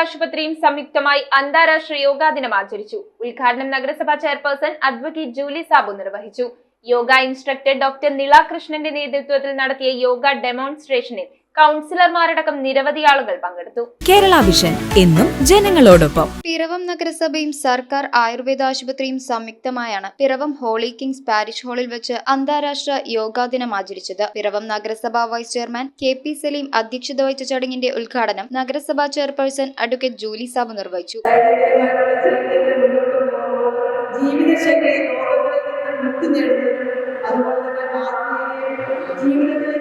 ആശുപത്രിയും സംയുക്തമായി അന്താരാഷ്ട്ര യോഗാ ദിനം ആചരിച്ചു. ഉദ്ഘാടനം നഗരസഭാ ചെയർപേഴ്സൺ അഡ്വക്കേറ്റ് ജൂലി സാബു നിർവഹിച്ചു. യോഗ ഇൻസ്ട്രക്ടർ ഡോക്ടർ നിള കൃഷ്ണന്റെ നേതൃത്വത്തിൽ നടത്തിയ യോഗ ഡെമോൺസ്ട്രേഷനിൽ കൗൺസിലർമാരടക്കം നിരവധി ആളുകൾ പങ്കെടുത്തു. കേരള വിഷൻ എന്നും ജനങ്ങളോടൊപ്പം. പിറവം നഗരസഭയും സർക്കാർ ആയുർവേദ ആശുപത്രിയും സംയുക്തമായാണ് പിറവം ഹോളി കിങ്സ് പാരിഷ് ഹാളിൽ വെച്ച് അന്താരാഷ്ട്ര യോഗാ ദിനം ആചരിച്ചത്. പിറവം നഗരസഭാ vice chairman K P Saleem അധ്യക്ഷത വഹിച്ച ചടങ്ങിന്റെ ഉദ്ഘാടനം നഗരസഭാ ചെയർപേഴ്സൺ അഡ്വക്കേറ്റ് ജൂലി സാബു നിർവഹിച്ചു. ജീവിതശൈലി രോഗങ്ങളിൽ നിന്ന് മുക്തി നേടുന്നതിനും അതുപോലെ തന്നെ ആത്മീയതയും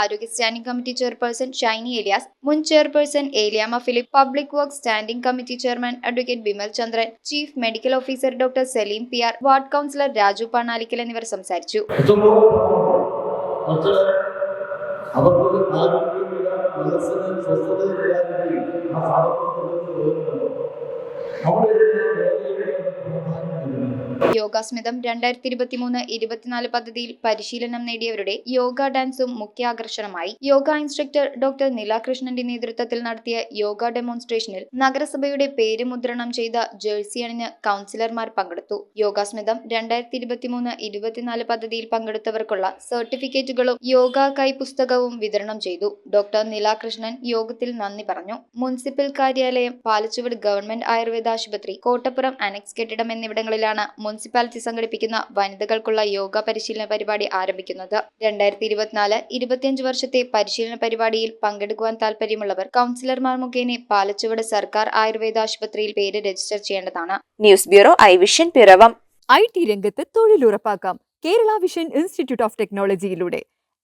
ആരോഗ്യ standing committee chairperson Shiny Elias മുൻ chairperson Eliyamma Philip public work standing committee chairman advocate Bimal Chandran chief medical officer doctor Saleem P R ward councillor Raju Panalickal എന്നിവർ സംസാരിച്ചു. അവർക്ക് ആരോഗ്യമില്ല മനസ്സിന് ആ നമ്മുടെ യോഗാസ്മിതം രണ്ടായിരത്തി ഇരുപത്തി മൂന്ന് ഇരുപത്തിനാല് പദ്ധതിയിൽ പരിശീലനം നേടിയവരുടെ യോഗ ഡാൻസും മുഖ്യ ആകർഷണമായി യോഗ ഇൻസ്ട്രക്ടർ ഡോക്ടർ നിലാകൃഷ്ണന്റെ നേതൃത്വത്തിൽ നടത്തിയ യോഗ ഡെമോൺസ്ട്രേഷനിൽ നഗരസഭയുടെ പേര് മുദ്രണം ചെയ്ത ജേഴ്സി അണിഞ്ഞ് കൗൺസിലർമാർ പങ്കെടുത്തു. യോഗാസ്മിതം രണ്ടായിരത്തി ഇരുപത്തി മൂന്ന് ഇരുപത്തിനാല് പദ്ധതിയിൽ പങ്കെടുത്തവർക്കുള്ള സർട്ടിഫിക്കറ്റുകളും യോഗ കൈ പുസ്തകവും വിതരണം ചെയ്തു. ഡോക്ടർ നിലാകൃഷ്ണൻ യോഗത്തിൽ നന്ദി പറഞ്ഞു. മുനിസിപ്പൽ കാര്യാലയം പാലച്ചുവട് ഗവൺമെന്റ് ആയുർവേദ ആശുപത്രി കോട്ടപ്പുറം അനക്സ് കെട്ടിടം എന്നിവിടങ്ങളിലാണ് മുനിസിപ്പാലിറ്റി സംഘടിപ്പിക്കുന്ന വനിതകൾക്കുള്ള യോഗ പരിശീലന പരിപാടി ആരംഭിക്കുന്നത്. രണ്ടായിരത്തി ഇരുപത്തിനാല് ഇരുപത്തിയഞ്ച് വർഷത്തെ പരിശീലന പരിപാടിയിൽ പങ്കെടുക്കുവാൻ താൽപര്യമുള്ളവർ കൗൺസിലർമാർ മുഖേന പാലച്ചുവട് സർക്കാർ ആയുർവേദ ആശുപത്രിയിൽ പേര് രജിസ്റ്റർ ചെയ്യേണ്ടതാണ്. News bureau I vision Piravom. I T രംഗത്ത് തൊഴിലുറപ്പാക്കാം. Kerala vision institute of ടെക്നോളജിയിലൂടെ